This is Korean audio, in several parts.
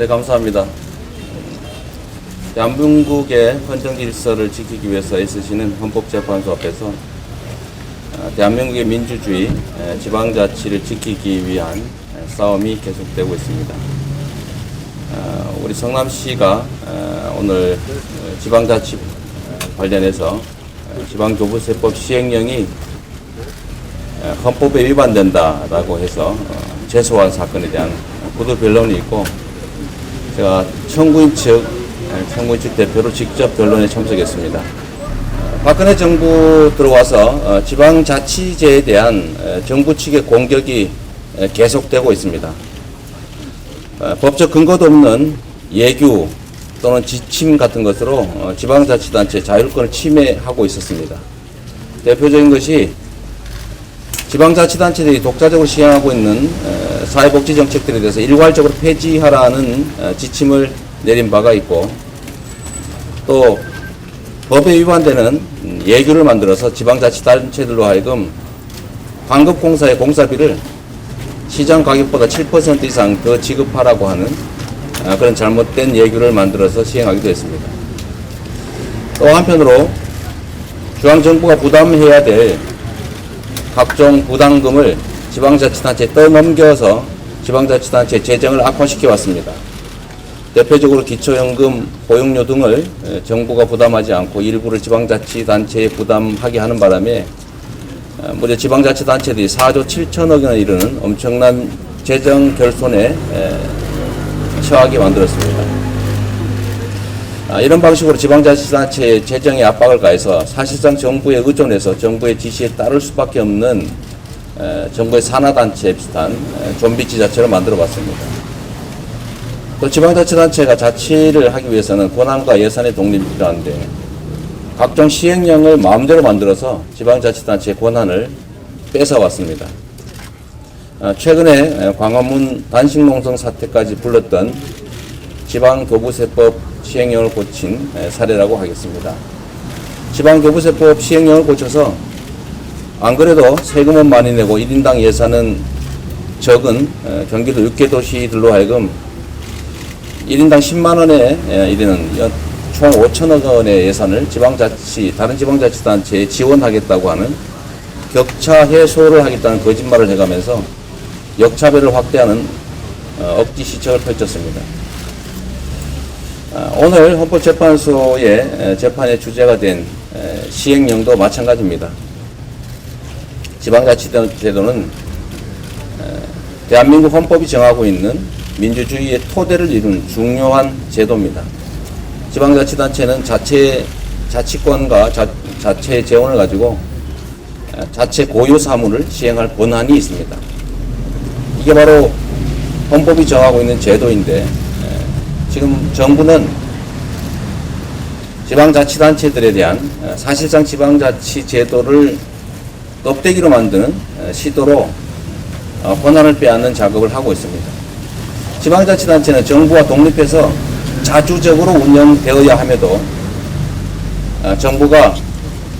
네, 감사합니다. 대한민국의 헌정 질서를 지키기 위해서 애쓰시는 헌법재판소 앞에서 어, 대한민국의 민주주의, 에, 지방자치를 지키기 위한 에, 싸움이 계속되고 있습니다. 어, 우리 성남시가 어, 오늘 어, 지방자치 어, 관련해서 어, 지방교부세법 시행령이 어, 헌법에 위반된다라고 해서 어, 제소한 사건에 대한 구두 변론이 있고 제가 청구인 측, 에, 청구인 측 대표로 직접 변론에 참석했습니다. 어, 박근혜 정부 들어와서 어, 지방자치제에 대한 에, 정부 측의 공격이 에, 계속되고 있습니다. 어, 법적 근거도 없는 예규 또는 지침 같은 것으로 어, 지방자치단체 자율권을 침해하고 있었습니다. 대표적인 것이 지방자치단체들이 독자적으로 시행하고 있는 에, 사회복지 정책들에 대해서 일괄적으로 폐지하라는 에, 지침을 내린 바가 있고 또 법에 위반되는 음, 예규를 만들어서 지방자치단체들로 하여금 광급공사의 공사비를 시장 가격보다 7% 이상 더 지급하라고 하는 아, 그런 잘못된 예규를 만들어서 시행하기도 했습니다. 또 한편으로 중앙정부가 부담해야 될 각종 부담금을 지방자치단체에 떠넘겨서 지방자치단체 재정을 악화시켜 왔습니다. 대표적으로 기초연금, 보육료 등을 에, 정부가 부담하지 않고 일부를 지방자치단체에 부담하게 하는 바람에 어, 무려 지방자치단체들이 4조 7천억 원에 이르는 엄청난 재정 결손에 에, 처하게 만들었습니다. 아, 이런 방식으로 지방자치단체의 재정에 압박을 가해서 사실상 정부에 의존해서 정부의 지시에 따를 수밖에 없는 에, 정부의 산하단체 비슷한 에, 좀비 지자체를 만들어 봤습니다. 또 지방자치단체가 자치를 하기 위해서는 권한과 예산의 독립이 필요한데 각종 시행령을 마음대로 만들어서 지방자치단체의 권한을 뺏어왔습니다. 아, 최근에 광화문 단식농성 사태까지 불렀던 지방교부세법 시행령을 고친 에, 사례라고 하겠습니다. 지방교부세법 시행령을 고쳐서 안 그래도 세금은 많이 내고 1인당 예산은 적은 에, 경기도 6개 도시들로 하여금 1인당 10만 원에 에, 이르는 연- 총 5천억 원의 예산을 지방자치, 다른 지방자치단체에 지원하겠다고 하는 격차 해소를 하겠다는 거짓말을 해가면서 역차별을 확대하는 어, 억지 시책을 펼쳤습니다. 아, 오늘 헌법재판소의 에, 재판의 주제가 된 에, 시행령도 마찬가지입니다. 지방자치제도는 에, 대한민국 헌법이 정하고 있는 민주주의의 토대를 이룬 중요한 제도입니다. 지방자치단체는 자체 자치권과 자, 자체 재원을 가지고 에, 자체 고유 사무를 시행할 권한이 있습니다. 이게 바로 헌법이 정하고 있는 제도인데 에, 지금 정부는 지방자치단체들에 대한 에, 사실상 지방자치 제도를 껍데기로 만드는 에, 시도로 어, 권한을 빼앗는 작업을 하고 있습니다. 지방자치단체는 정부와 독립해서 자주적으로 운영되어야 함에도 어, 정부가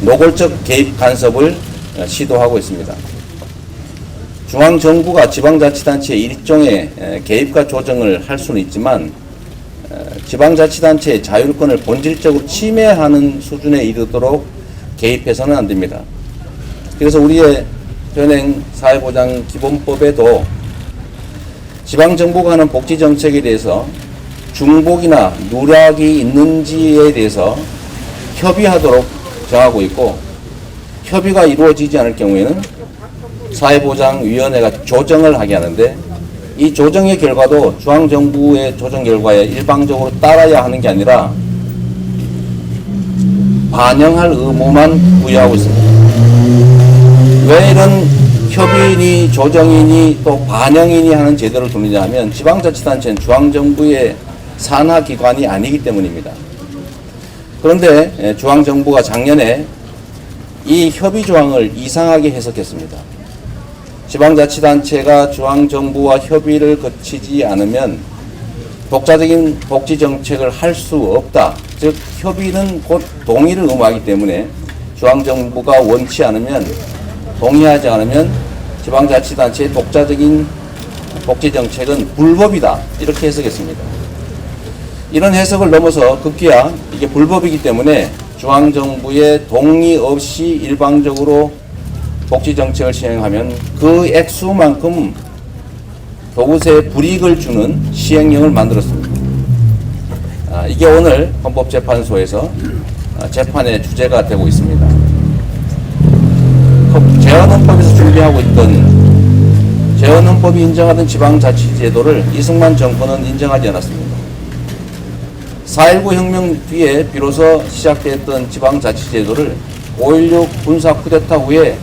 노골적 개입 간섭을 어, 시도하고 있습니다. 중앙정부가 지방자치단체의 일종의 에, 개입과 조정을 할 수는 있지만 에, 지방자치단체의 자율권을 본질적으로 침해하는 수준에 이르도록 개입해서는 안 됩니다. 그래서 우리의 현행 사회보장 기본법에도 지방정부가 하는 복지정책에 대해서 중복이나 누락이 있는지에 대해서 협의하도록 정하고 있고 협의가 이루어지지 않을 경우에는 사회보장위원회가 조정을 하게 하는데 이 조정의 결과도 중앙정부의 조정 결과에 일방적으로 따라야 하는 게 아니라 반영할 의무만 부여하고 있습니다. 왜 이런 협의인이 조정인이 또 반영인이 하는 제도를 두느냐 하면 지방자치단체는 중앙정부의 산하기관이 아니기 때문입니다. 그런데 예, 중앙정부가 작년에 이 협의 조항을 이상하게 해석했습니다. 지방자치단체가 중앙정부와 협의를 거치지 않으면 독자적인 복지 정책을 할 수 없다. 즉 협의는 곧 동의를 의무하기 때문에 중앙정부가 원치 않으면 동의하지 않으면 지방자치단체의 독자적인 복지 정책은 불법이다. 이렇게 해석했습니다. 이런 해석을 넘어서 급기야 이게 불법이기 때문에 중앙정부의 동의 없이 일방적으로 복지 정책을 시행하면 그 액수만큼 교부세에 불이익을 주는 시행령을 만들었습니다. 아, 이게 오늘 헌법재판소에서 아, 재판의 주제가 되고 있습니다. 헌- 재헌헌법에서 준비하고 있던 재헌헌법이 인정하던 지방자치제도를 이승만 정권은 인정하지 않았습니다. 4.19 혁명 뒤에 비로소 시작됐던 지방자치제도를 5.16 군사 쿠데타 후에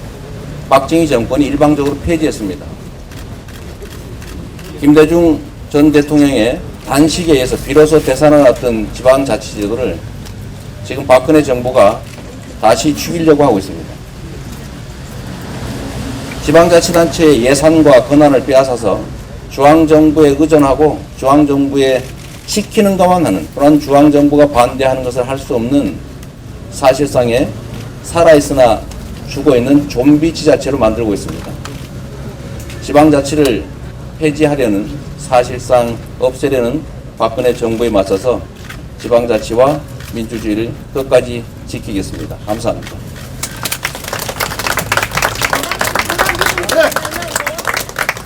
박정희 정권이 일방적으로 폐지했습니다. 김대중 전 대통령의 단식에 의해서 비로소 되살아났던 지방자치제도를 지금 박근혜 정부가 다시 죽이려고 하고 있습니다. 지방자치단체의 예산과 권한을 빼앗아서 중앙정부에 의존하고 중앙정부에 시키는 것만 하는 그런 중앙정부가 반대하는 것을 할 수 없는 사실상의 살아있으나 죽어있는 좀비 지자체로 만들고 있습니다. 지방자치를 폐지하려는 사실상 없애려는 박근혜 정부에 맞서서 지방자치와 민주주의를 끝까지 지키겠습니다. 감사합니다.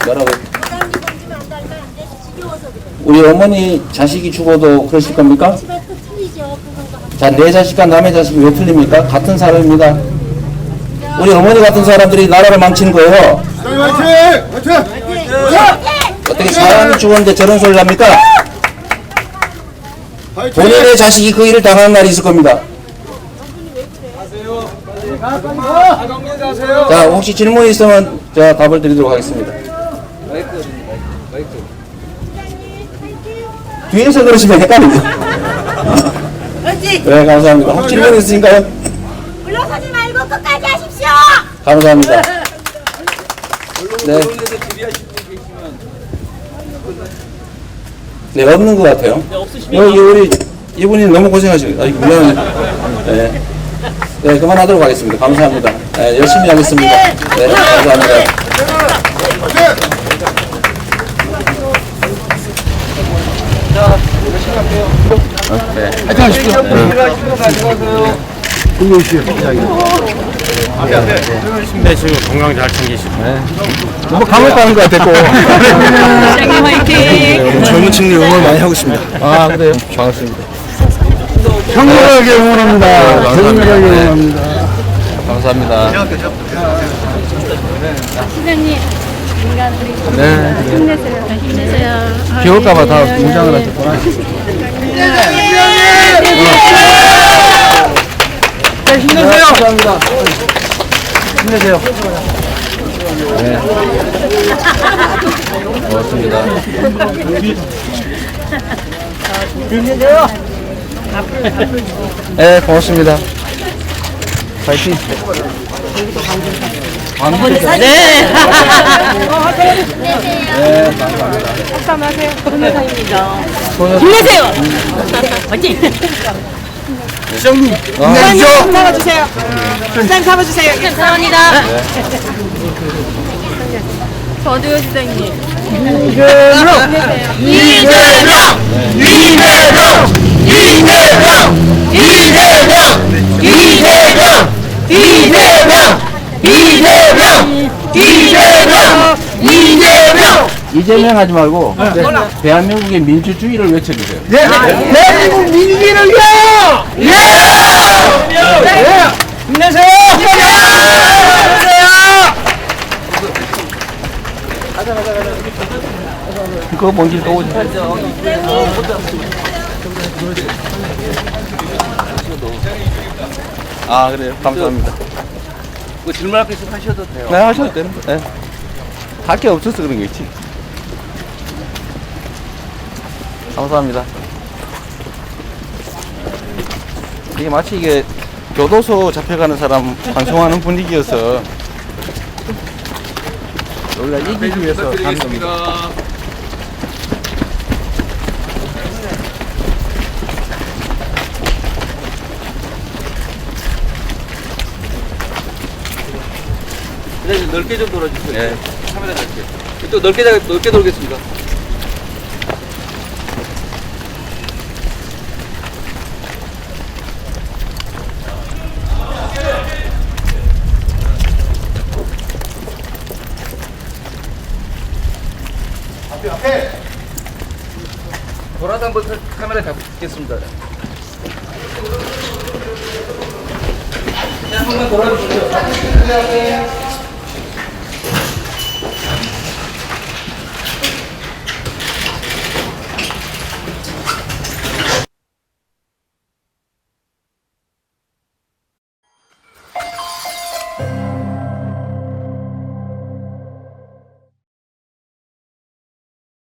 뭐라고? 우리 어머니 자식이 죽어도 그러실 겁니까? 자, 내 자식과 남의 자식이 왜 틀립니까? 같은 사람입니다. 우리 어머니 같은 사람들이 나라를 망치는 거예요. 어떻게 사람이 죽었는데 저런 소리를 합니까? 본인의 자식이 그 일을 당하는 날이 있을 겁니다. 자, 혹시 질문 있으면 제가 답을 드리도록 하겠습니다. 뒤에서 그러시면 헷갈리죠. 그렇지. 네, 감사합니다. 혹시 질문 있으신가요? 물러서지 말고 끝까지 하십시오. 감사합니다. 네. 네, 없는 것 같아요. 여기 우리 이분이 너무 고생하시고, 아이 미안해. 네. 네, 그만하도록 하겠습니다. 감사합니다. 네, 열심히 하겠습니다. 네, 감사합니다. 네, 지금 건강 잘 챙기시고. 너무 감옥가는 것 같았고 시장님 화이팅. 젊은 친구들 응원 많이 하고 있습니다. 아, 그래요? 반갑습니다. 격렬하게 응원합니다. 격렬하게 응원합니다. 감사합니다. 시장님. 인간 우리 네. 힘내세요. 힘내세요. 비 올까봐 다 무장을 하셨구나. 네, 힘내세요. 감사합니다. 힘내세요. 네. 고맙습니다. 네, 고맙습니다. 파이팅. 네. 힘내세요. 화이팅. 시장님, 네. 잡아주세요. 시장 잡아주세요. 감사합니다. 저도요, 시장님. 이재명 하지 말고 대한민국의 민주주의를 외쳐주세요. 네, 대한민국 민주주의를 위하여! 그거 뭔지 또 오지. 아 그래요. 감사합니다. 그 질문할 거 있으면 하셔도 돼요. 네 하셔도 되는 거. 네. 할게 없어서 그런 거 있지. 감사합니다. 이게 마치 이게 교도소 잡혀가는 사람 방송하는 분위기여서 우리가 이기기 위해서 겁니다. 네, 넓게 좀 돌아주세요. 네. 카메라 갈게요. 또 넓게, 넓게 돌겠습니다. 돌아서 한번 카메라 잡겠습니다. 한번 돌아주십시오.